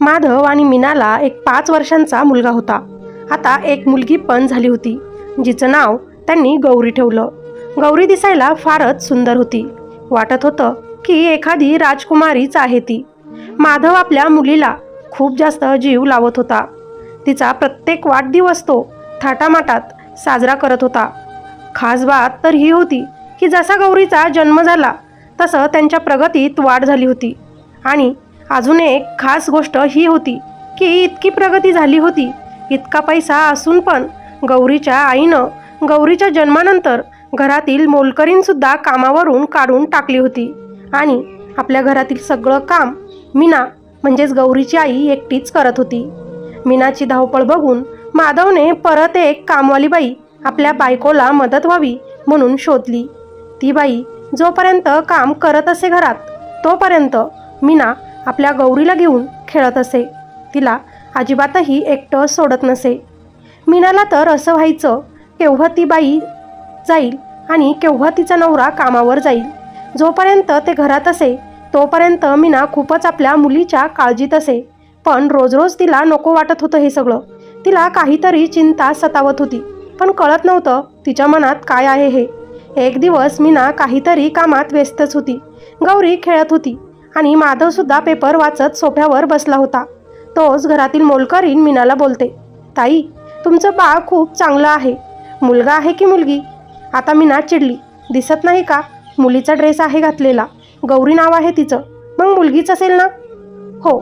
माधव आणि मीनाला एक पाच वर्षांचा मुलगा होता. आता एक मुलगी पण झाली होती जिचं नाव त्यांनी गौरी ठेवलं. गौरी दिसायला फारच सुंदर होती. वाटत होतं की एखादी राजकुमारीच आहे ती. माधव आपल्या मुलीला खूप जास्त जीव लावत होता. तिचा प्रत्येक वाढदिवस तो थाटामाटात साजरा करत होता. खास बात तर ही होती की जसा गौरीचा जन्म झाला तसं त्यांच्या प्रगतीत वाढ झाली होती. आणि अजून एक खास गोष्ट ही होती की इतकी प्रगती झाली होती. इतका पैसा असून पण गौरीच्या आईनं गौरीच्या जन्मानंतर घरातील मोलकरीनसुद्धा कामावरून काढून टाकली होती. आणि आपल्या घरातील सगळं काम मीना म्हणजेच गौरीची आई एकटीच करत होती. मीनाची धावपळ बघून माधवने परत एक कामवाली बाई आपल्या बायकोला मदत व्हावी म्हणून शोधली. ती बाई जोपर्यंत काम करत असे घरात तोपर्यंत मीना आपल्या गौरीला घेऊन खेळत असे. तिला अजिबातही एकटं सोडत नसे. मीनाला तर असं व्हायचं केव्हा ती बाई जाईल आणि केव्हा तिचा नवरा कामावर जाईल. जोपर्यंत ते घरात असे तोपर्यंत मीना खूपच आपल्या मुलीच्या काळजीत असे. पण रोज रोज तिला नको वाटत होतं हे सगळं. तिला काहीतरी चिंता सतावत होती. पण कळत नव्हतं तिच्या मनात काय आहे हे. एक दिवस मीना काहीतरी कामात व्यस्तच होती. गौरी खेळत होती. आणि माधवसुद्धा पेपर वाचत सोफ्यावर बसला होता. तोच घरातील मोलकरीन मीनाला बोलते ताई तुमचं बाळ खूप चांगलं आहे. मुलगा आहे की मुलगी? आता मीना चिडली. दिसत नाही का? मुलीचा ड्रेस आहे घातलेला. गौरी नाव आहे तिचं. मग मुलगीच असेल ना? हो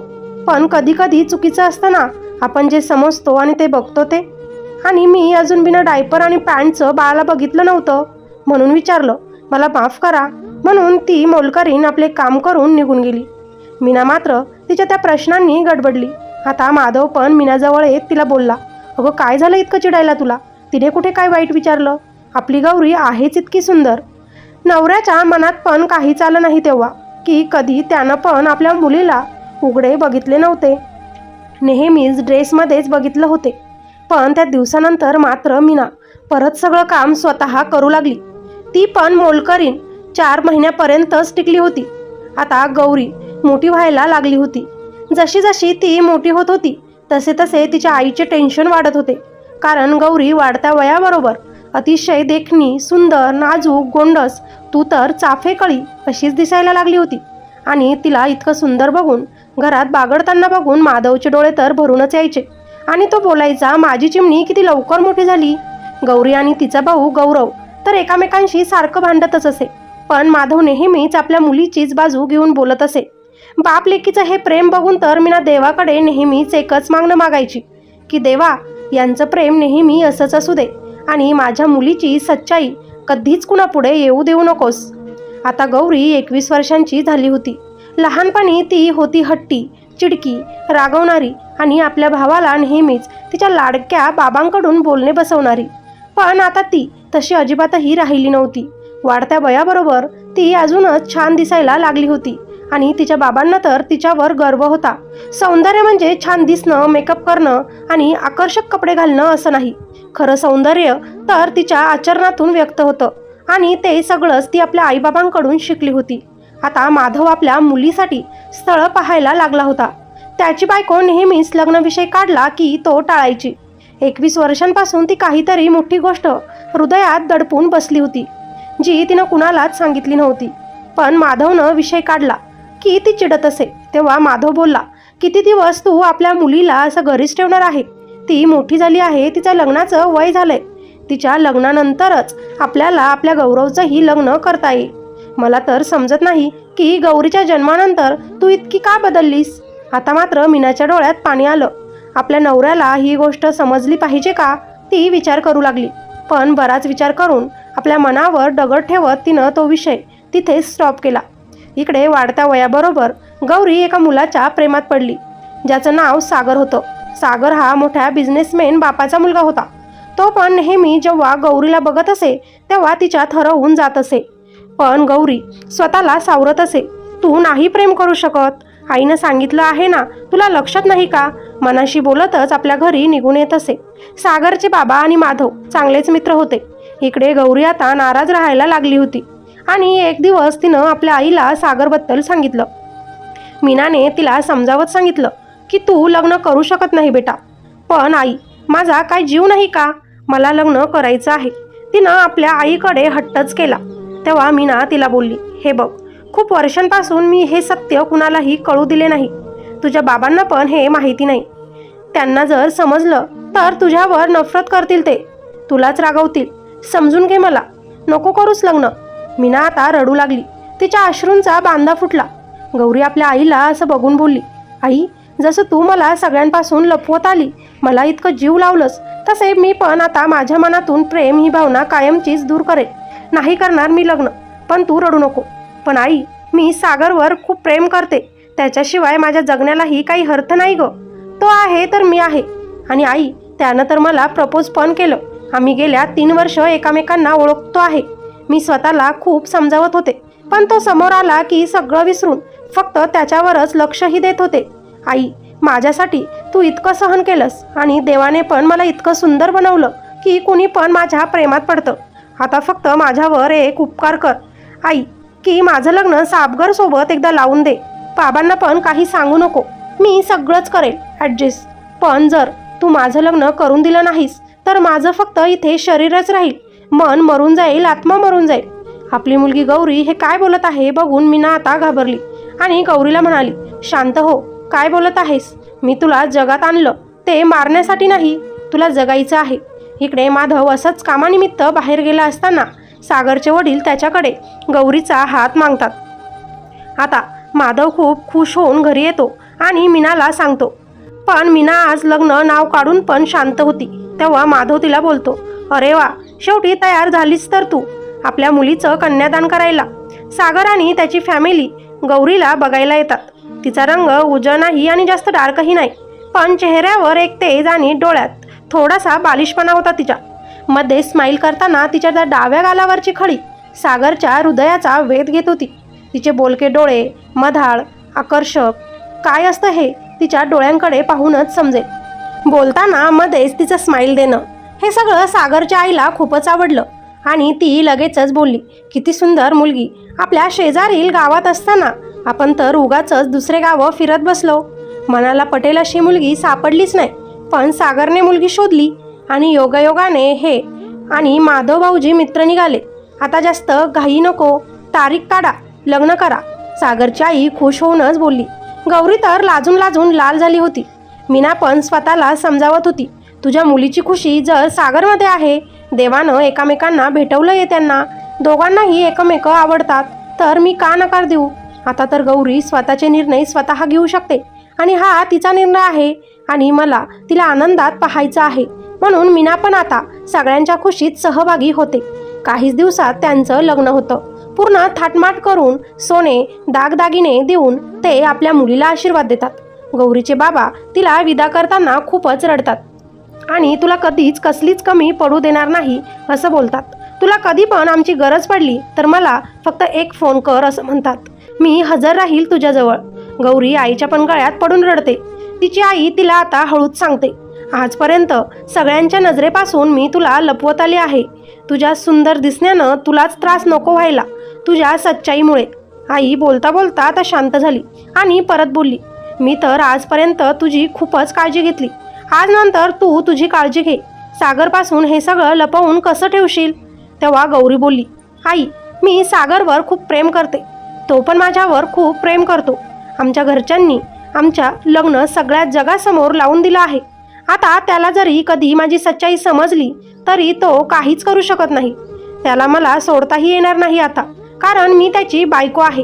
पण कधी कधी चुकीचं असतं ना. आपण जे समजतो आणि ते बघतो ते. आणि मी अजून बिना डायपर आणि पॅन्टचं बाळाला बघितलं नव्हतं. म्हणून विचारलं मला माफ करा. म्हणून ती मोलकरीन आपले काम करून निघून गेली. मीना मात्र तिच्या त्या प्रश्नांनी गडबडली. आता माधव पण मीनाजवळ येत तिला बोलला अगं काय झालं इतकं चिडायला तुला? तिने कुठे काय वाईट विचारलं? आपली गौरी आहेच इतकी सुंदर. नवऱ्याच्या मनात पण काही चालं नाही तेव्हा की कधी त्यानं पण आपल्या मुलीला उघडे बघितले नव्हते. नेहमीच ड्रेसमध्येच बघितलं होते. पण त्या दिवसानंतर मात्र मीना परत सगळं काम स्वतः करू लागली. ती पण मोलकरीन चार महिन्यापर्यंतच टिकली होती. आता गौरी मोठी व्हायला लागली होती. जशी जशी ती मोठी होत होती तसे तसे तिच्या आईचे टेन्शन वाढत होते. कारण गौरी वाढत्या वयाबरोबर अतिशय देखणी सुंदर नाजूक गोंडस तू तर चाफेकळी अशीच दिसायला लागली होती. आणि तिला इतकं सुंदर बघून घरात बागडताना बघून माधवचे डोळे तर भरूनच यायचे. आणि तो बोलायचा माझी चिमणी किती लवकर मोठी झाली. गौरी आणि तिचा भाऊ गौरव तर एकामेकांशी सारखं भांडतच असे. पण माधव नेहमीच आपल्या मुलीचीच बाजू घेऊन बोलत असे. बाप लेकीचं हे प्रेम बघून तर मीना देवाकडे नेहमीच एकच मागणं मागायची की देवा यांचं प्रेम नेहमी असंच असू दे आणि माझ्या मुलीची सच्चाई कधीच कुणापुढे येऊ देऊ नकोस. आता गौरी एकवीस वर्षांची झाली होती. लहानपणी ती होती हट्टी चिडकी रागवणारी आणि आपल्या भावाला नेहमीच तिच्या लाडक्या बाबांकडून बोलणे बसवणारी. पण आता ती तशी अजिबातही राहिली नव्हती. वाढत्या वयाबरोबर ती अजूनच छान दिसायला लागली होती. आणि तिच्या बाबांना तर तिच्यावर गर्व होता. सौंदर्य म्हणजे छान दिसणं मेकअप करणं आणि आकर्षक कपडे घालणं असं नाही. खरं सौंदर्य तर तिच्या आचरणातून व्यक्त होतं आणि ते सगळंच ती आपल्या आईबाबांकडून शिकली होती. आता माधव आपल्या मुलीसाठी स्थळं पाहायला लागला होता. त्याची बायको नेहमीच लग्नविषय काढला की तो टाळायची. एकवीस वर्षांपासून ती काहीतरी मोठी गोष्ट हृदयात दडपून बसली होती. जी तिनं कुणालाच सांगितली नव्हती. पण माधवनं विषय काढला की ती चिडत असे. तेव्हा माधव बोलला किती दिवस तू आपल्या मुलीला असं घरीच ठेवणार आहे? ती मोठी झाली आहे तिचं लग्नाचं वय झालंय. तिच्या लग्नानंतरच आपल्याला आपल्या गौरवचंही लग्न करता येईल. मला तर समजत नाही की गौरीच्या जन्मानंतर तू इतकी का बदललीस? आता मात्र मीनाच्या डोळ्यात पाणी आलं. आपल्या नवऱ्याला ही गोष्ट समजली पाहिजे का? ती विचार करू लागली. पण बराच विचार करून आपल्या मनावर दगड ठेवत तिनं तो विषय तिथेच स्टॉप केला. इकडे वाढत्या वयाबरोबर गौरी एका मुलाच्या प्रेमात पडली. ज्याचं नाव सागर होतं. सागर हा मोठ्या बिझनेसमॅन बापाचा मुलगा होता. तो पण नेहमी जेव्हा गौरीला बघत असे तेव्हा तिच्यात हरवून जात असे. पण गौरी स्वतःला सावरत असे. तू नाही प्रेम करू शकत. आईनं सांगितलं आहे ना तुला लक्षात नाही का मनाशी बोलतच आपल्या घरी निघून येत असे. सागरचे बाबा आणि माधव चांगलेच मित्र होते. इकडे गौरी आता नाराज राहायला लागली होती. आणि एक दिवस तिनं आपल्या आईला सागरबद्दल सांगितलं. मीनाने तिला समजावत सांगितलं की तू लग्न करू शकत नाही बेटा. पण आई माझा काय जीव नाही का? मला लग्न करायचं आहे. तिनं आपल्या आईकडे हट्टच केला. तेव्हा मीना तिला बोलली हे बघ खूप वर्षांपासून मी हे सत्य कुणालाही कळू दिले नाही. तुझ्या बाबांना पण हे माहिती नाही. त्यांना जर समजलं तर तुझ्यावर नफरत करतील ते. तुलाच रागवतील. समजून घे मला. नको करूच लग्न. मीना आता रडू लागली. तिच्या अश्रूंचा बांधा फुटला. गौरी आपल्या आईला असं बघून बोलली आई जसं तू मला सगळ्यांपासून लपवत आली मला इतकं जीव लावलंस तसे मी पण आता माझ्या मनातून प्रेम ही भावना कायमचीच दूर करेल नाही करणार मी लग्न पण तू रडू नको. पण आई मी सागरवर खूप प्रेम करते. त्याच्याशिवाय माझ्या जगण्यालाही काही अर्थ नाही ग. तो आहे तर मी आहे. आणि आई त्यानं तर मला प्रपोज पण केलं. आम्ही गेल्या तीन वर्ष एकामेकांना ओळखतो आहे. मी स्वतःला खूप समजावत होते पण तो समोर आला की सगळं विसरून फक्त त्याच्यावरच लक्षही देत होते. आई माझ्यासाठी तू इतकं सहन केलंस आणि देवाने पण मला इतकं सुंदर बनवलं की कुणी पण माझ्या प्रेमात पडतं. आता फक्त माझ्यावर एक उपकार कर. आई की माझं लग्न साबगर सोबत एकदा लावून दे. बाबांना पण काही सांगू नको. मी सगळंच करेल ॲडजस्ट. पण जर तू माझं लग्न करून दिलं नाहीस तर माझं फक्त इथे शरीरच राहील. मन मरून जाईल आत्मा मरून जाईल. आपली मुलगी गौरी हे काय बोलत आहे बघून मीना आता घाबरली. आणि गौरीला म्हणाली शांत हो काय बोलत आहेस? मी तुला जगात आणलं. ते मारण्यासाठी नाही तुला जगायचं आहे. इकडे माधव असंच कामानिमित्त बाहेर गेला असताना सागरचे वडील त्याच्याकडे गौरीचा हात मागतात. आता माधव खूप खुश होऊन घरी येतो आणि मीनाला सांगतो पण मीना आज लग्न नाव काढून पण शांत होती. तेव्हा माधव तिला बोलतो अरे वा शेवटी तयार झालीस तर तू. आपल्या मुलीचं कन्यादान करायला. सागर आणि त्याची फॅमिली गौरीला बघायला येतात. तिचा रंग उजळ नाही आणि जास्त डार्कही नाही. पण चेहऱ्यावर एक तेज आणि डोळ्यात थोडासा बालिशपणा होता तिच्या. मध्ये स्माईल करताना तिच्या त्या डाव्या गालावरची खळी सागरच्या हृदयाचा वेध घेत होती. तिचे बोलके डोळे मधाळ आकर्षक काय असतं हे? तिच्या डोळ्यांकडे पाहूनच समजेल. बोलताना मध्येच तिचं स्माईल देणं. हे सगळं सागरच्या आईला खूपच आवडलं. आणि ती लगेचच बोलली किती सुंदर मुलगी. आपल्या शेजारील गावात असताना आपण तर उगाचच दुसरे गावं फिरत बसलो. मनाला पटेल अशी मुलगी सापडलीच नाही. पण सागरने मुलगी शोधली आणि योगायोगाने हे आणि माधव भाऊजी मित्र निघाले. आता जास्त घाई नको. तारीख काढा. लग्न करा. सागरची आई खुश होऊनच बोलली गौरी तर लाजून लाजून लाल झाली होती. मीना पण स्वतःला समजावत होती. तुझ्या मुलीची खुशी जर सागरमध्ये आहे देवानं एकामेकांना भेटवलं आहे त्यांना. दोघांनाही एकमेक आवडतात. तर मी का नकार देऊ? आता तर गौरी स्वतःचे निर्णय स्वतः घेऊ शकते. आणि हा तिचा निर्णय आहे. आणि मला तिला आनंदात पाहायचं आहे. म्हणून मीना पण आता सगळ्यांच्या खुशीत सहभागी होते. काहीच दिवसात त्यांचं लग्न होतं. पूर्ण थाटमाट करून सोने दागदागिने देऊन ते आपल्या मुलीला आशीर्वाद देतात. गौरीचे बाबा तिला विदा करताना खूपच रडतात. आणि तुला कधीच कसलीच कमी पडू देणार नाही असं बोलतात. तुला कधी पण आमची गरज पडली तर मला फक्त एक फोन कर असं म्हणतात. मी हजर राहील तुझ्याजवळ. गौरी आईच्या पण गळ्यात पडून रडते. तिची आई तिला आता हळूच सांगते. आजपर्यंत सगळ्यांच्या नजरेपासून मी तुला लपवत आले आहे. तुझ्या सुंदर दिसण्यानं तुलाच त्रास नको व्हायला. तुझ्या सच्चाईमुळे. आई बोलता बोलता आता शांत झाली आणि परत बोलली मी तर आजपर्यंत तुझी खूपच काळजी घेतली. आज नंतर तू तुझी काळजी घे. सागरपासून हे सगळं लपवून कसं ठेवशील? तेव्हा गौरी बोलली आई मी सागरवर खूप प्रेम करते. तो पण माझ्यावर खूप प्रेम करतो. आमच्या घरच्यांनी आमच्या लग्न सगळ्या जगासमोर लावून दिलं आहे. आता त्याला जरी कधी माझी सच्चाई समजली तरी तो काहीच करू शकत नाही. त्याला मला सोडताही येणार नाही आता. कारण मी त्याची बायको आहे.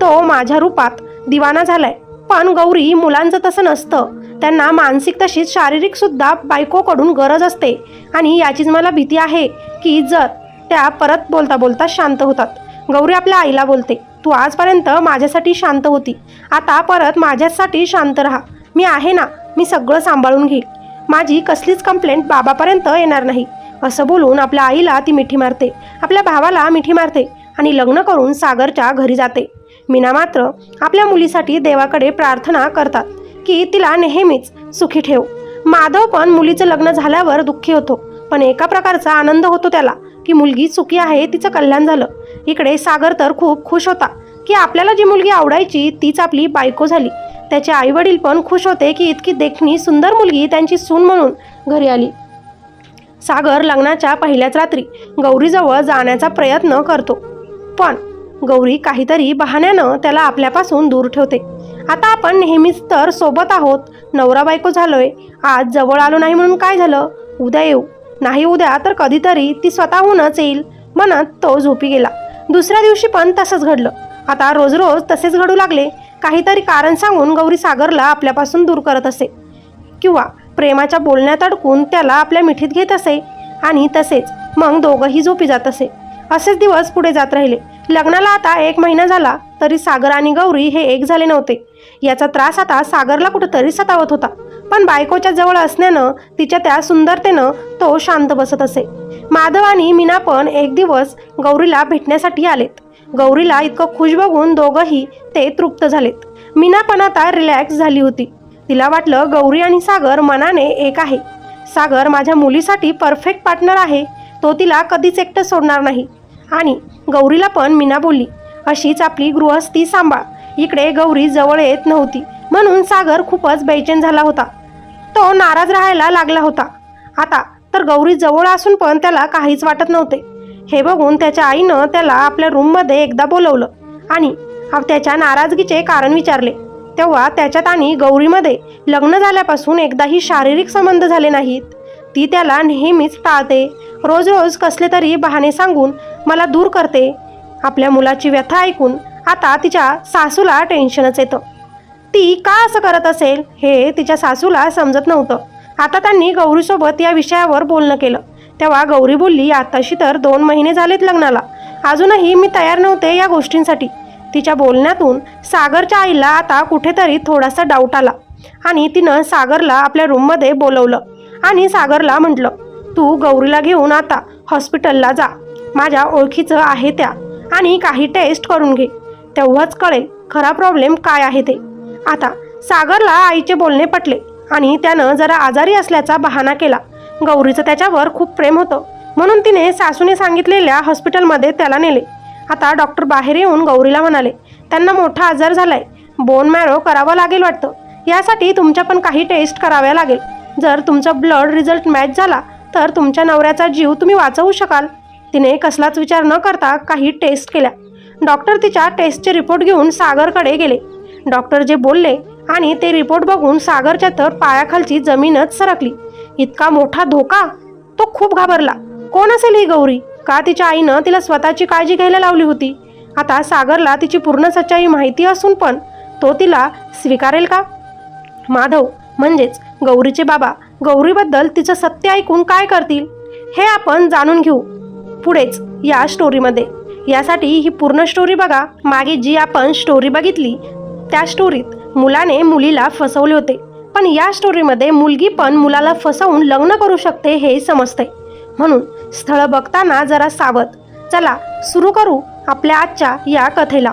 तो माझ्या रूपात दिवाना झालाय. पण गौरी मुलांचं तसं नसतं. त्यांना मानसिक तशीच शारीरिक सुद्धा बायकोकडून गरज असते. आणि याचीच मला भीती आहे की जर त्या परत बोलता बोलता शांत होतात. गौरी आपल्या आईला बोलते तू आजपर्यंत माझ्यासाठी शांत होती. आता परत माझ्यासाठी शांत राहा. मी आहे ना मी सगळं सांभाळून घेईल. माझी कसलीच कंप्लेंट बाबापर्यंत येणार नाही. असं बोलून आपल्या आईला ती मिठी मारते. आपल्या भावाला मिठी मारते. आणि लग्न करून सागरच्या घरी जाते. मीना मात्र आपल्या मुलीसाठी देवाकडे प्रार्थना करतात की तिला नेहमीच सुखी ठेव. माधव पण मुलीचं लग्न झाल्यावर दुःखी होतो पण एका प्रकारचा आनंद होतो त्याला की मुलगी सुखी आहे तिचं कल्याण झालं. इकडे सागर तर खूप खुश होता की आपल्याला जी मुलगी आवडायची तीच आपली बायको झाली. त्याचे आईवडील पण खुश होते की इतकी देखणी सुंदर मुलगी त्यांची सून म्हणून घरी आली. सागर लग्नाच्या पहिल्याच रात्री गौरीजवळ जाण्याचा प्रयत्न करतो. पण गौरी काहीतरी बहाण्यानं त्याला आपल्यापासून दूर ठेवते. आता आपण नेहमीच तर सोबत आहोत. नवरा बायको झालोय. आज जवळ आलो नाही म्हणून काय झालं? उद्या येऊ. नाही उद्या तर कधीतरी ती स्वतःहूनच येईल. म्हणत तो झोपी गेला. दुसऱ्या दिवशी पण तसंच घडलं. आता रोज रोज तसेच घडू लागले. काहीतरी कारण सांगून गौरी सागरला आपल्यापासून दूर करत असे. किंवा प्रेमाच्या बोलण्यात अडकून त्याला आपल्या मिठीत घेत असे. आणि तसेच मग दोघंही झोपी जात असे. असेच दिवस पुढे जात राहिले. लग्नाला आता एक महिना झाला तरी सागर आणि गौरी हे एक झाले नव्हते. याचा त्रास आता सागरला कुठंतरी सतावत होता. पण बायकोच्या जवळ असण्यानं तिच्या त्या सुंदरतेनं तो शांत बसत असे. माधव आणि मीना पण एक दिवस गौरीला भेटण्यासाठी आलेत. गौरीला इतकं खुश बघून दोघंही ते तृप्त झालेत. मीना पण आता रिलॅक्स झाली होती. तिला वाटलं गौरी आणि सागर मनाने एक आहे. सागर माझ्या मुलीसाठी परफेक्ट पार्टनर आहे. तो तिला कधीच एकटं सोडणार नाही. आणि गौरीला पण मीना बोलली अशीच आपली गृहस्थी सांभाळ. इकडे गौरी जवळ येत नव्हती म्हणून सागर खूपच बेचैन झाला होता. तो नाराज राहायला लागला होता. आता तर गौरी जवळ असून पण त्याला काहीच वाटत नव्हते. हे बघून त्याच्या आईनं त्याला आपल्या रूममध्ये एकदा बोलवलं आणि त्याच्या नाराजगीचे कारण विचारले. तेव्हा त्याच्यात आणि गौरीमध्ये लग्न झाल्यापासून एकदाही शारीरिक संबंध झाले नाहीत. ती त्याला नेहमीच टाळते रोज रोज कसले तरी बहाणे सांगून मला दूर करते. आपल्या मुलाची व्यथा ऐकून आता तिच्या सासूला टेन्शनच येतं. ती का असं करत असेल हे तिच्या सासूला समजत नव्हतं. आता त्यांनी गौरीसोबत या विषयावर बोलणं केलं. तेव्हा गौरी बोलली आताशी तर दोन महिने झालेत लग्नाला. अजूनही मी तयार नव्हते या गोष्टींसाठी. तिच्या बोलण्यातून सागरच्या आईला आता कुठेतरी थोडासा डाऊट आला. आणि तिनं सागरला आपल्या रूममध्ये बोलवलं. आणि सागरला म्हटलं तू गौरीला घेऊन आता हॉस्पिटलला जा. माझ्या ओळखीचं आहे त्या. आणि काही टेस्ट करून घे. तेव्हाच कळेल खरा प्रॉब्लेम काय आहे ते. आता सागरला आईचे बोलणे पटले आणि त्यानं जरा आजारी असल्याचा बहाणा केला. गौरीचं त्याच्यावर खूप प्रेम होतं. म्हणून तिने सासूने सांगितलेल्या हॉस्पिटलमध्ये त्याला नेले. आता डॉक्टर बाहेर येऊन गौरीला म्हणाले त्यांना मोठा आजार झालाय. बोन मॅरो करावं लागेल वाटतं. यासाठी तुमच्या पण काही टेस्ट कराव्या लागेल. जर तुमचा ब्लड रिझल्ट मॅच झाला तर तुमच्या नवऱ्याचा जीव तुम्ही वाचवू शकाल. तिने कसलाच विचार न करता काही टेस्ट केल्या. डॉक्टर तिच्या टेस्टचे रिपोर्ट घेऊन सागरकडे गेले. डॉक्टर जे बोलले आणि ते रिपोर्ट बघून सागरच्या तर पायाखालची जमीनच सरकली. इतका मोठा धोका? तो खूप घाबरला. कोण असेल ही गौरी? का तिच्या आईनं तिला स्वतःची काळजी घ्यायला लावली होती? आता सागरला तिची पूर्ण सच्चाई माहिती असून पण तो तिला स्वीकारेल का? माधव म्हणजेच गौरीचे बाबा गौरीबद्दल तिचं सत्य ऐकून काय करतील हे आपण जाणून घेऊ. पुढेच या स्टोरीमध्ये यासाठी ही पूर्ण स्टोरी बघा. मागे जी आपण स्टोरी बघितली त्या स्टोरीत मुलाने मुलीला फसवले होते. पण या स्टोरीमध्ये मुलगी पण मुलाला फसवून लग्न करू शकते हे समजते. म्हणून स्थळ बघताना जरा सावध. चला सुरू करू आपल्या आजच्या या कथेला.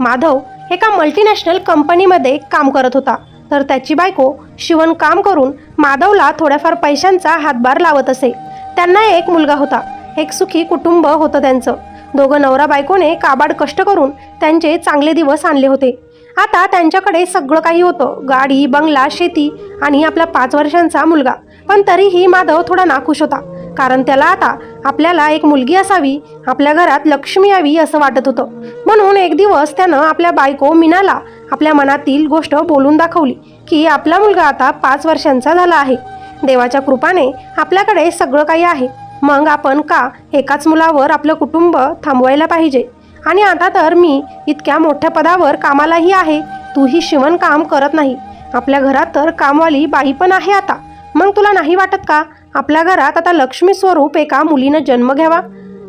माधव एका मल्टीनॅशनल कंपनीमध्ये काम करत होता. तर त्याची बायको शिवण काम करून माधवला थोड्याफार पैशांचा हातभार लावत असे. त्यांना एक मुलगा होता. एक सुखी कुटुंब होतं त्यांचं. दोघं नवरा बायकोने काबाड कष्ट करून त्यांचे चांगले दिवस आणले होते. आता त्यांच्याकडे सगळं काही होतं. गाडी बंगला शेती आणि आपला पाच वर्षांचा मुलगा. पण तरीही माधव थोडा नाखुश होता. कारण त्याला आता आपल्याला एक मुलगी असावी आपल्या घरात लक्ष्मी यावी असं वाटत होतं. म्हणून एक दिवस त्यानं आपल्या बायको मीनाला आपल्या मनातील गोष्ट बोलून दाखवली की आपला मुलगा आता पाच वर्षांचा झाला आहे. देवाच्या कृपाने आपल्याकडे सगळं काही आहे. मग आपण का एकाच मुलावर आपलं कुटुंब थांबवायला पाहिजे? आणि आता तर मी इतक्या मोठ्या पदावर कामालाही आहे. तूही शिवणकाम करत नाही. आपल्या घरात तर कामवाली बाई पण आहे आता. मग तुला नाही वाटत का? आपल्या घरात आता लक्ष्मी स्वरूप एका मुलीनं जन्म घ्यावा?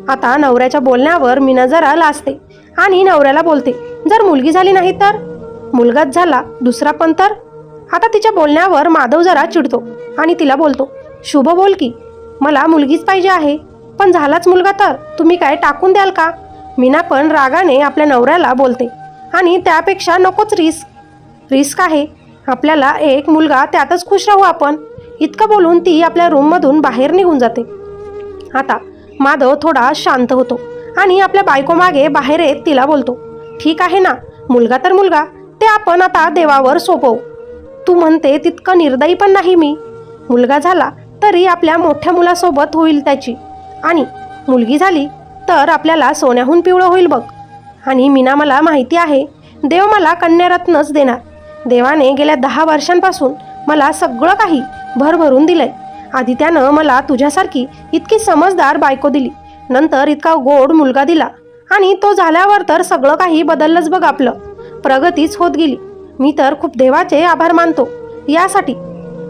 आता नवऱ्याच्या बोलण्यावर मीना जरा लाजते आणि नवऱ्याला बोलते जर मुलगी झाली नाही तर? मुलगाच झाला दुसरा पण तर? आता तिच्या बोलण्यावर माधव जरा चिडतो आणि तिला बोलतो शुभ बोल की मला मुलगीच पाहिजे आहे पण झालाच मुलगा तर तुम्ही काय टाकून द्याल का? मीना पण रागाने आपल्या नवऱ्याला बोलते आणि त्यापेक्षा नकोच रिस्क. रिस्क आहे. आपल्याला एक मुलगा त्यातच खुश राहू आपण. इतकं बोलून ती आपल्या रूममधून बाहेर निघून जाते. आता माधव थोडा शांत होतो आणि आपल्या बायकोमागे बाहेर येत तिला बोलतो ठीक आहे ना मुलगा तर मुलगा ते आपण आता देवावर सोपवू. तू म्हणते तितकं निर्दयी पण नाही मी. मुलगा झाला तरी आपल्या मोठ्या मुलासोबत होईल त्याची. आणि मुलगी झाली तर आपल्याला सोन्याहून पिवळं होईल बघ. आणि मीना मला माहिती आहे देव मला कन्यारत्नच देणार. देवाने गेल्या दहा वर्षांपासून मला सगळं काही भरभरून दिलंय. आधी त्यानं मला तुझ्यासारखी इतकी समजदार बायको दिली. नंतर इतका गोड मुलगा दिला. आणि तो झाल्यावर तर सगळं काही बदललंच बघ आपलं. प्रगतीच होत गेली. मी तर खूप देवाचे आभार मानतो. यासाठी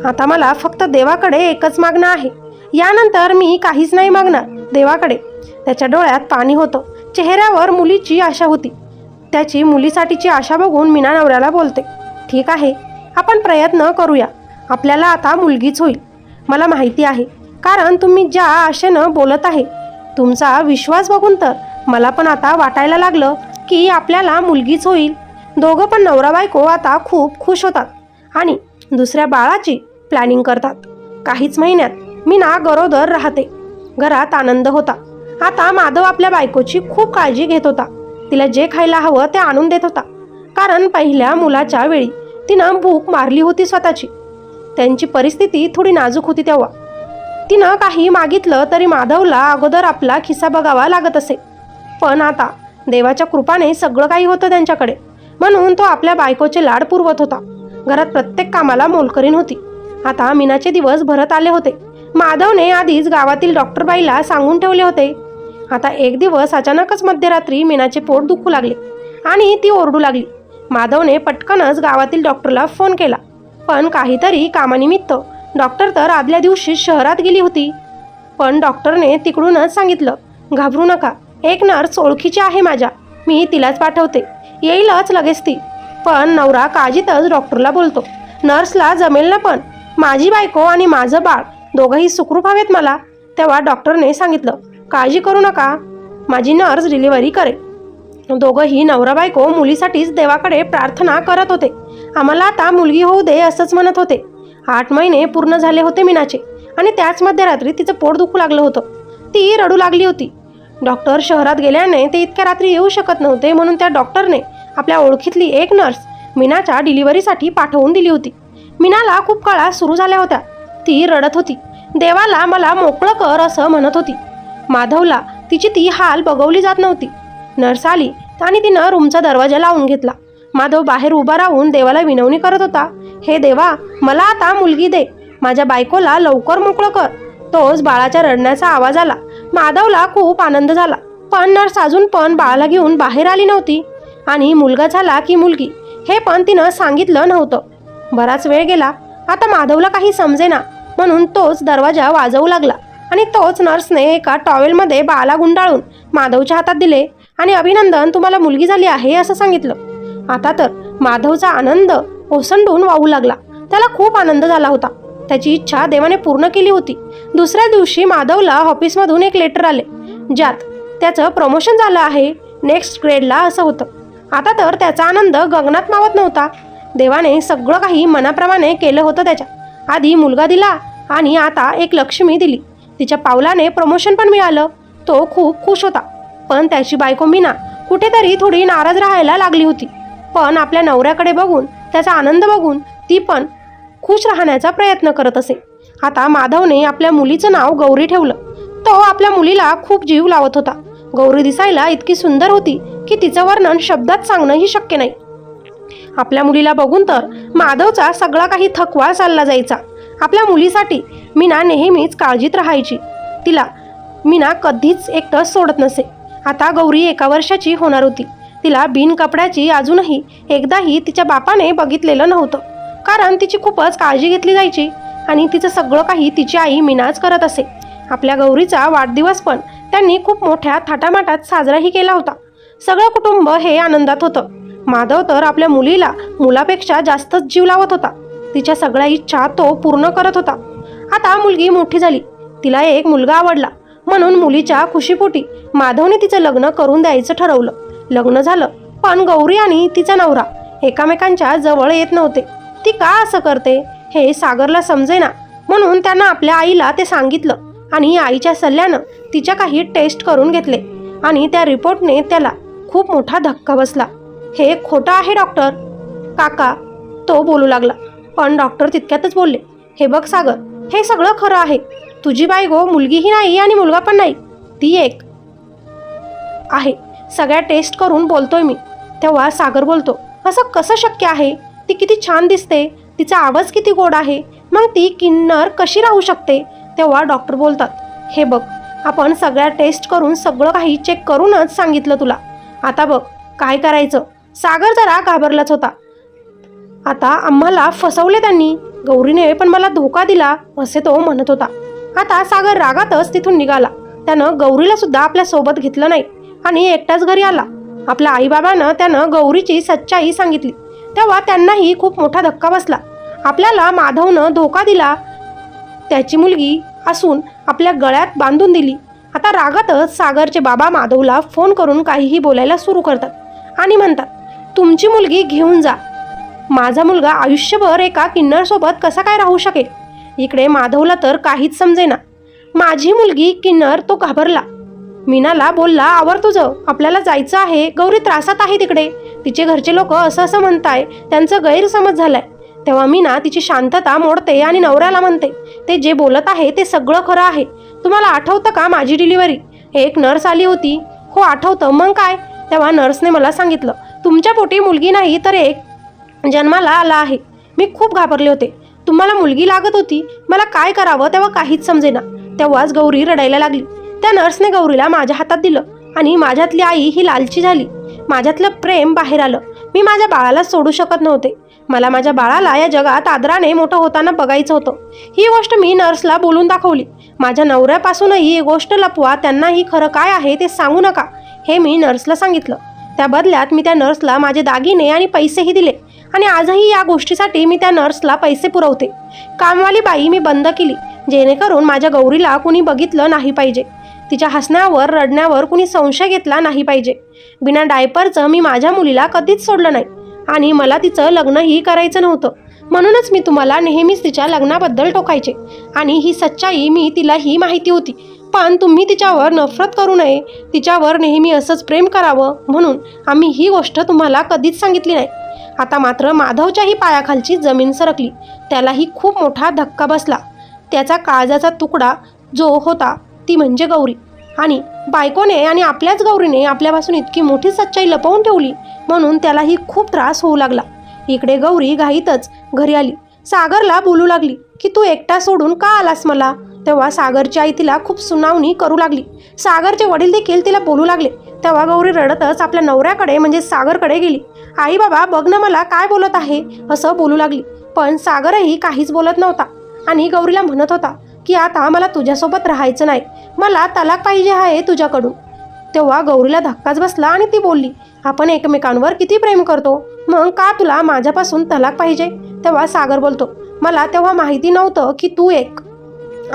आता मला फक्त देवाकडे एकच मागणं आहे. यानंतर मी काहीच नाही मागणार. देवाकडे. त्याच्या डोळ्यात पाणी होतं. चेहऱ्यावर मुलीची आशा होती. त्याची मुलीसाठीची आशा बघून मीना नवऱ्याला बोलते ठीक आहे आपण प्रयत्न करूया. आपल्याला आता मुलगीच होईल. मला माहिती आहे. कारण तुम्ही ज्या आशेनं बोलत आहे तुमचा विश्वास बघून तर मला पण आता वाटायला लागलं की आपल्याला मुलगीच होईल. दोघं पण नवरा बायको आता खूप खुश होतात आणि दुसऱ्या बाळाची प्लॅनिंग करतात. काहीच महिन्यात मी ना गरोदर राहते. घरात आनंद होता. आता माधव आपल्या बायकोची खूप काळजी घेत होता. तिला जे खायला हवं ते आणून देत होता. कारण पहिल्या मुलाच्या वेळी तिनं भूक मारली होती स्वतःची. त्यांची परिस्थिती थोडी नाजूक होती तेव्हा. तिनं काही मागितलं तरी माधवला अगोदर आपला खिस्सा बघावा लागत असे. पण आता देवाच्या कृपाने सगळं काही होतं त्यांच्याकडे. म्हणून तो आपल्या बायकोचे लाड पुरवत होता. घरात प्रत्येक कामाला मोलकरीन होती. आता मीनाचे दिवस भरत आले होते. माधवने आधीच गावातील डॉक्टरबाईला सांगून ठेवले होते. आता एक दिवस अचानकच मध्यरात्री मीनाचे पोट दुखू लागले आणि ती ओरडू लागली. माधवने पटकनच गावातील डॉक्टरला फोन केला. पण काहीतरी कामानिमित्त डॉक्टर तर आदल्या दिवशी शहरात गेली होती. पण डॉक्टरने तिकडूनच सांगितलं घाबरू नका. एक नर्स ओळखीची आहे माझ्या. मी तिलाच पाठवते. येईलच लगेच ती. पण नवरा काळजीतच डॉक्टरला बोलतो. नर्सला जमेल ना पण? माझी बायको आणि माझं बाळ दोघंही सुखरूप हवेत मला तेव्हा डॉक्टरने सांगितलं. काळजी करू नका. माझी नर्स डिलिव्हरी करेल. दोघंही नवरा बायको मुलीसाठीच देवाकडे प्रार्थना करत होते. आम्हाला आता मुलगी होऊ दे असंच म्हणत होते. आठ महिने पूर्ण झाले होते मीनाचे आणि त्याच मध्यरात्री तिचं पोट दुखू लागलं होतं. ती रडू लागली होती. डॉक्टर शहरात गेल्याने ते इतक्या रात्री येऊ शकत नव्हते म्हणून त्या डॉक्टरने आपल्या ओळखीतली एक नर्स मीनाच्या डिलिव्हरीसाठी पाठवून दिली होती. मीनाला खूप काळा सुरू झाल्या होत्या. ती रडत होती. देवाला मला मोकळं कर असं म्हणत होती. माधवला तिची ती हाल बघवली जात नव्हती. नर्स आली आणि तिनं रूमचा दरवाजा लावून घेतला. माधव बाहेर उभा राहून देवाला विनवणी करत होता हे देवा मला आता मुलगी दे. माझ्या बायकोला लवकर मोकळं कर. तोच बाळाच्या रडण्याचा आवाज आला. माधवला खूप आनंद झाला. पण नर्स अजून पण बाळाला घेऊन बाहेर आली नव्हती. आणि मुलगा झाला की मुलगी. हे पण तिनं सांगितलं नव्हतं. बराच वेळ गेला. आता माधवला काही समजेना. म्हणून तोच दरवाजा वाजवू लागला. आणि तोच नर्सने एका टॉवेलमध्ये बाळाला गुंडाळून माधवच्या हातात दिले. आणि अभिनंदन तुम्हाला मुलगी झाली आहे असं सांगितलं. आता तर माधवचा आनंद ओसंडून वाहू लागला. त्याला खूप आनंद झाला होता. त्याची इच्छा देवाने पूर्ण केली होती. दुसऱ्या दिवशी माधवला ऑफिसमधून एक लेटर आले. ज्यात त्याचं प्रमोशन झालं आहे. नेक्स्ट ग्रेडला असं होतं. आता तर त्याचा आनंद गगनात मावत नव्हता. देवाने सगळं काही मनाप्रमाणे केलं होतं त्याच्या. आधी मुलगा दिला आणि आता एक लक्ष्मी दिली. तिच्या पावलाने प्रमोशन पण मिळालं. तो खूप खुश होता. पण त्याची बायको मीना कुठेतरी थोडी नाराज राहायला लागली होती. पण आपल्या नवऱ्याकडे बघून त्याचा आनंद बघून ती पण खुश राहण्याचा प्रयत्न करत असे. आता माधवने आपल्या मुलीचं नाव गौरी ठेवलं. तो आपल्या मुलीला खूप जीव लावत होता. गौरी दिसायला इतकी सुंदर होती की तिचं वर्णन शब्दात सांगणंही शक्य नाही. आपल्या मुलीला बघून तर माधवचा सगळा काही थकवा चालला जायचा. आपल्या मुलीसाठी मीना नेहमीच काळजीत राहायची. तिला मीना कधीच एकटंच सोडत नसे. आता गौरी एका वर्षाची होणार होती. तिला बिन कपड्याची अजूनही एकदाही तिच्या बापाने बघितलेलं नव्हतं. कारण तिची खूपच काळजी घेतली जायची आणि तिचं सगळं काही तिची आई मीनाच करत असे. आपल्या गौरीचा वाढदिवस पण त्यांनी खूप मोठ्या थाटामाटात साजराही केला होता. सगळं कुटुंब हे आनंदात होतं. माधव तर आपल्या मुलीला मुलापेक्षा जास्तच जीव लावत होता. तिच्या सगळ्या इच्छा तो पूर्ण करत होता. आता मुलगी मोठी झाली. तिला एक मुलगा आवडला. म्हणून मुलीच्या खुशीपोटी माधवने तिचं लग्न करून द्यायचं ठरवलं. लग्न झालं पण गौरी आणि तिचा नवरा एकामेकांच्या जवळ येत नव्हते. ती का असं करते हे सागरला समजेना. म्हणून त्यानं आपल्या आईला ते सांगितलं आणि आईच्या सल्ल्यानं तिच्या काही टेस्ट करून घेतले आणि त्या रिपोर्टने त्याला खूप मोठा धक्का बसला. हे खोटं आहे डॉक्टर. काका तो बोलू लागला. पण डॉक्टर तितक्यातच बोलले हे बघ सागर हे सगळं खरं आहे. तुझी बायको मुलगीही नाही आणि मुलगा पण नाही. ती एक आहे. सगळ्या टेस्ट करून बोलतोय मी. तेव्हा सागर बोलतो असं कसं शक्य आहे? ती किती छान दिसते. तिचा आवाज किती गोड आहे. मग ती किन्नर कशी राहू शकते? तेव्हा डॉक्टर बोलतात हे बघ आपण सगळ्या टेस्ट करून सगळं काही चेक करूनच सांगितलं तुला. आता बघ काय करायचं? सागर जरा घाबरलाच होता. आता आम्हाला फसवले त्यांनी. गौरीने पण मला धोका दिला असे तो म्हणत होता. आता सागर रागातच तिथून निघाला. त्यानं गौरीला सुद्धा आपल्यासोबत घेतलं नाही आणि एकटाच घरी आला. आपल्या आईबाबानं त्यानं गौरीची सच्चाई सांगितली. तेव्हा त्यांनाही खूप मोठा धक्का बसला. आपल्याला माधवनं धोका दिला. त्याची मुलगी असून आपल्या गळ्यात बांधून दिली. आता रागातच सागरचे बाबा माधवला फोन करून काहीही बोलायला सुरू करतात आणि म्हणतात तुमची मुलगी घेऊन जा. माझा मुलगा आयुष्यभर एका किन्नरसोबत कसा काय राहू शकेल? इकडे माधवला तर काहीच समजेना. माझी मुलगी किन्नर तो घाबरला. मीनाला बोलला आवर तुझं. आपल्याला जायचं आहे. गौरी त्रासात आहे तिकडे. तिचे घरचे लोक असं असं म्हणताय. त्यांचं गैरसमज झालाय. तेव्हा मीना तिची शांतता मोडते आणि नवऱ्याला म्हणते ते जे बोलत आहे ते सगळं खरं आहे. तुम्हाला आठवतं का माझी डिलिव्हरी? एक नर्स आली होती. हो आठवतं. मग काय? तेव्हा नर्सने मला सांगितलं तुमच्या पोटी मुलगी नाही तर एक जन्माला आला आहे. मी खूप घाबरले होते. तुम्हाला मुलगी लागत होती. मला काय करावं तेव्हा काहीच समजेना. तेव्हाच गौरी रडायला लागली. त्या नर्सने गौरीला माझ्या हातात दिलं आणि माझ्यातली आई ही लालची झाली. माझ्यातलं प्रेम बाहेर आलं. मी माझ्या बाळाला सोडू शकत नव्हते. मला माझ्या बाळाला या जगात आदराने मोठं होताना बघायचं होतं. ही गोष्ट मी नर्सला बोलून दाखवली. माझ्या नवऱ्यापासूनही ही गोष्ट लपवा त्यांनाही खरं काय आहे ते सांगू नका हे मी नर्सला सांगितलं. त्या बदल्यात मी त्या नर्सला माझे दागिने आणि पैसेही दिले आणि आजही या गोष्टीसाठी मी त्या नर्सला पैसे पुरवते. कामवाली बाई मी बंद केली जेणेकरून माझ्या गौरीला कुणी बघितलं नाही पाहिजे. तिच्या हसण्यावर रडण्यावर कुणी संशय घेतला नाही पाहिजे. बिना डायपरचं मी माझ्या मुलीला कधीच सोडलं नाही. आणि मला तिचं लग्नही करायचं नव्हतं. म्हणूनच मी तुम्हाला नेहमीच तिच्या लग्नाबद्दल टोकायचे. आणि ही सच्चाई मी तिलाही माहिती होती. पण तुम्ही तिच्यावर नफरत करू नये. तिच्यावर नेहमी असंच प्रेम करावं म्हणून आम्ही ही गोष्ट तुम्हाला कधीच सांगितली नाही. आता मात्र माधवच्याही पायाखालची जमीन सरकली. त्यालाही खूप मोठा धक्का बसला. त्याचा काळजाचा तुकडा जो होता ती म्हणजे गौरी. आणि बायकोने आणि आपल्याच गौरीने आपल्यापासून इतकी मोठी सच्चाई लपवून ठेवली म्हणून त्यालाही खूप त्रास होऊ लागला. इकडे गौरी घाईतच घरी आली. सागरला बोलू लागली की तू एकटा सोडून का आलास मला? तेव्हा सागरची आई तिला खूप सुनावणी करू लागली. सागरचे वडील देखील तिला बोलू लागले. तेव्हा गौरी रडतच आपल्या नवऱ्याकडे म्हणजे सागरकडे गेली. आई बाबा बघ ना मला काय बोलत आहे असं बोलू लागली. पण सागरही काहीच बोलत नव्हता. आणि गौरीला म्हणत होता की आता मला तुझ्यासोबत राहायचं नाही. मला तलाक पाहिजे आहे तुझ्याकडून. तेव्हा गौरीला धक्काच बसला आणि ती बोलली आपण एकमेकांवर किती प्रेम करतो? मग का तुला माझ्यापासून तलाक पाहिजे? तेव्हा सागर बोलतो मला तेव्हा माहिती नव्हतं की तू एक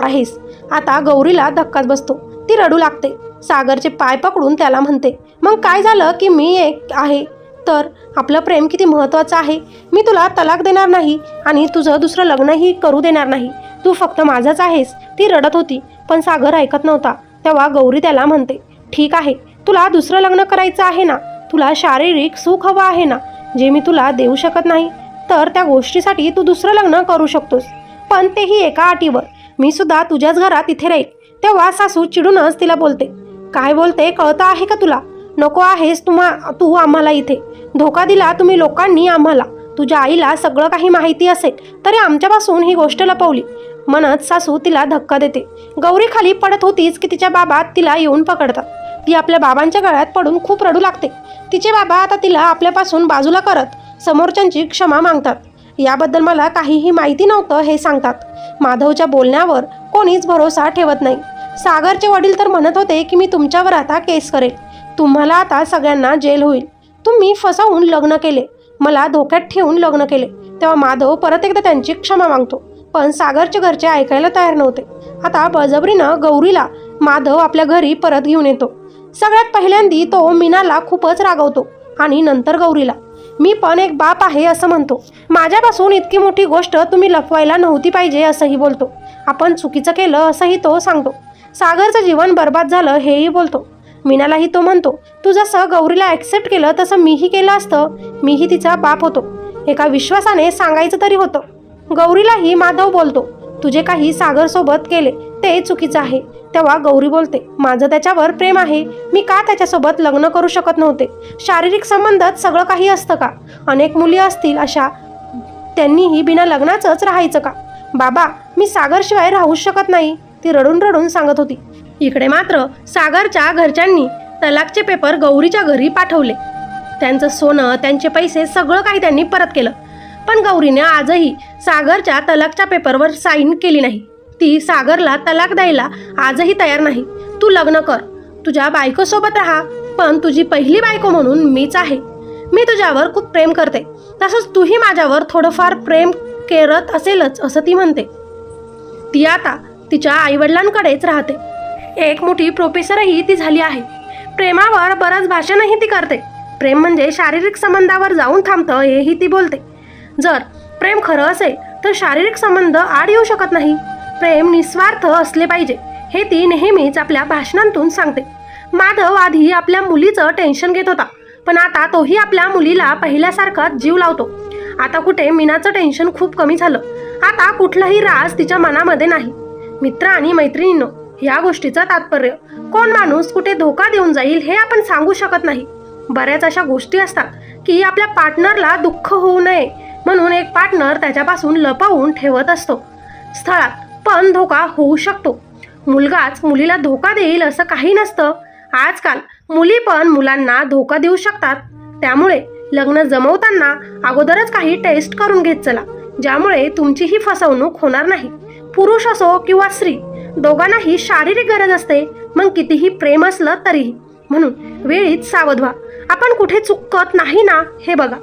आहेस. आता गौरीला धक्काच बसतो. ती रडू लागते. सागरचे पाय पकडून त्याला म्हणते मग काय झालं की मी एक आहे? तर आपलं प्रेम किती महत्त्वाचं आहे? मी तुला तलाक देणार नाही आणि तुझं दुसरं लग्नही करू देणार नाही. तू फक्त माझाच आहेस. ती रडत होती पण सागर ऐकत नव्हता. तेव्हा गौरी त्याला म्हणते ठीक आहे तुला दुसरं लग्न करायचं आहे ना? तुला शारीरिक सुख हवं आहे ना? जे मी तुला देऊ शकत नाही तर त्या गोष्टीसाठी तू दुसरं लग्न करू शकतोस. पण तेही एका अटीवर. मी सुद्धा तुझ्याच घरात इथे राहील. तेव्हा सासू चिडूनच तिला बोलते काय बोलते कळतं आहे का तुला? नको आहेस तुम्हा तू आम्हाला इथे. धोका दिला तुम्ही लोकांनी आम्हाला. तुझ्या आईला सगळं काही माहिती असेल तरी आमच्यापासून ही गोष्ट लपवली. म्हणत सासू तिला धक्का देते. गौरी खाली पडत होतीच की तिच्या बाबा तिला येऊन पकडतात. ती आपल्या बाबांच्या गळ्यात पडून खूप रडू लागते. तिचे बाबा आता तिला आपल्यापासून बाजूला करत समोरच्यांची क्षमा मागतात. याबद्दल मला काहीही माहिती नव्हतं हे सांगतात. माधवच्या बोलण्यावर कोणीच भरोसा ठेवत नाही. सागरचे वडील तर म्हणत होते की मी तुमच्यावर आता केस करेल. तुम्हाला आता सगळ्यांना जेल होईल. तुम्ही फसवून लग्न केले. मला धोक्यात ठेवून लग्न केले. तेव्हा माधव परत एकदा त्यांची क्षमा मागतो. पण सागरचे घरचे ऐकायला तयार नव्हते. आता बळजबरीनं गौरीला माधव आपल्या घरी परत घेऊन येतो. सगळ्यात पहिल्यांदी तो मीनाला खूपच रागवतो आणि नंतर गौरीला मी पण एक बाप आहे असं म्हणतो. माझ्यापासून इतकी मोठी गोष्ट तुम्ही लपवायला नव्हती पाहिजे असंही बोलतो. आपण चुकीचं केलं असंही तो सांगतो. सागरचं जीवन बर्बाद झालं हेही बोलतो. मीनालाही तो म्हणतो तू जसं गौरीला ॲक्सेप्ट केलं तसं मीही केलं असतं. मीही तिचा बाप होतो. एका विश्वासाने सांगायचं तरी होतं. गौरीलाही माधव बोलतो. तुझे काही सागरसोबत केले ते चुकीचं आहे. तेव्हा गौरी बोलते माझं त्याच्यावर प्रेम आहे. मी का त्याच्यासोबत लग्न करू शकत नव्हते? शारीरिक संबंधात सगळं काही असतं का? अनेक मुली असतील अशा त्यांनीही बिना लग्नाचंच राहायचं का? बाबा मी सागरशिवाय राहूच शकत नाही. ती रडून रडून सांगत होती. इकडे मात्र सागरच्या घरच्यांनी तलाकचे पेपर गौरीच्या घरी पाठवले. त्यांचं सोनं त्यांचे पैसे सगळं काही त्यांनी परत केलं. पण गौरीने आजही सागरच्या तलाकच्या पेपरवर साईन केली नाही. ती सागरला तलाक द्यायला आजही तयार नाही. तू लग्न कर. तुझ्या बायकोसोबत राहा. पण तुझी पहिली बायको म्हणून मीच आहे. मी तुझ्यावर खूप प्रेम करते. तसंच तूही माझ्यावर थोडंफार प्रेम करत असेलच असं ती म्हणते. ती आता तिच्या आईवडिलांकडेच राहते. एक मोठी प्रोफेसरही ती झाली आहे. प्रेमावर बरंच भाषणही ती करते. प्रेम म्हणजे शारीरिक संबंधावर जाऊन थांबतं हेही ती बोलते. जर प्रेम खरं असेल तर शारीरिक संबंध आड येऊ शकत नाही. प्रेम निस्वार्थ असले पाहिजे हे ती नेहमीच आपल्या भाषणांतून सांगते. माधव आधी आपल्या मुलीचं टेन्शन घेत होता पण आता तोही आपल्या मुलीला पहिल्यासारखाच जीव लावतो. आता कुठे मीनाचं टेन्शन खूप कमी झालं. आता कुठलाही रास तिच्या मनामध्ये नाही. मित्र आणि मैत्रिणींनो या गोष्टीचं तात्पर्य कोण माणूस कुठे धोका देऊन जाईल हे आपण सांगू शकत नाही. बऱ्याच अशा गोष्टी असतात की आपल्या पार्टनरला दुःख होऊ नये म्हणून एक पार्टनर त्याच्यापासून लपवून ठेवत असतो. स्थळात पण धोका होऊ शकतो. मुलगाच मुलीला धोका देईल असं काही नसतं. आजकाल मुली पण मुलांना धोका देऊ शकतात. त्यामुळे लग्न जमवताना अगोदरच काही टेस्ट करून घेत चला ज्यामुळे तुमचीही फसवणूक होणार नाही. पुरुष असो किंवा स्त्री दोघांनाही शारीरिक गरज असते. मग कितीही प्रेम असलं तरीही. म्हणून वेळीच सावध व्हा. आपण कुठे चुकत नाही ना हे बघा.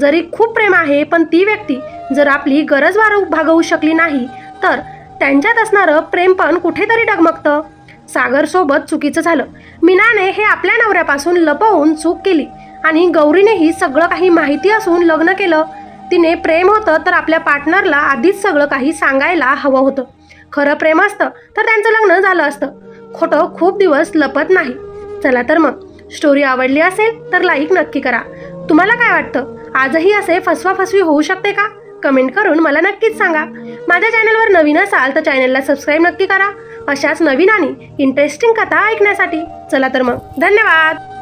जरी खूप प्रेम आहे पण ती व्यक्ती जर आपली गरज वार भागवू शकली नाही तर त्यांच्यात असणारं प्रेम पण कुठेतरी डगमगतं. सागरसोबत चुकीचं झालं. मीनाने हे आपल्या नवऱ्यापासून लपवून चूक केली आणि गौरीनेही सगळं काही माहिती असून लग्न केलं. तिने प्रेम होतं तर आपल्या पार्टनरला आधीच सगळं काही सांगायला हवं होतं. खरं प्रेम असतं तर त्यांचं लग्न झालं असतं. खोटं खूप दिवस लपत नाही. चला तर मग. स्टोरी आवडली असेल तर लाईक नक्की करा. तुम्हाला काय वाटतं? आजही असे फसवाफसवी होऊ शकते का? कमेंट करून मला नक्कीच सांगा. माझ्या चॅनलवर नवीन असाल तर चॅनलला सबस्क्राईब नक्की करा. अशाच नवीन आणि इंटरेस्टिंग कथा ऐकण्यासाठी. चला तर मग. धन्यवाद!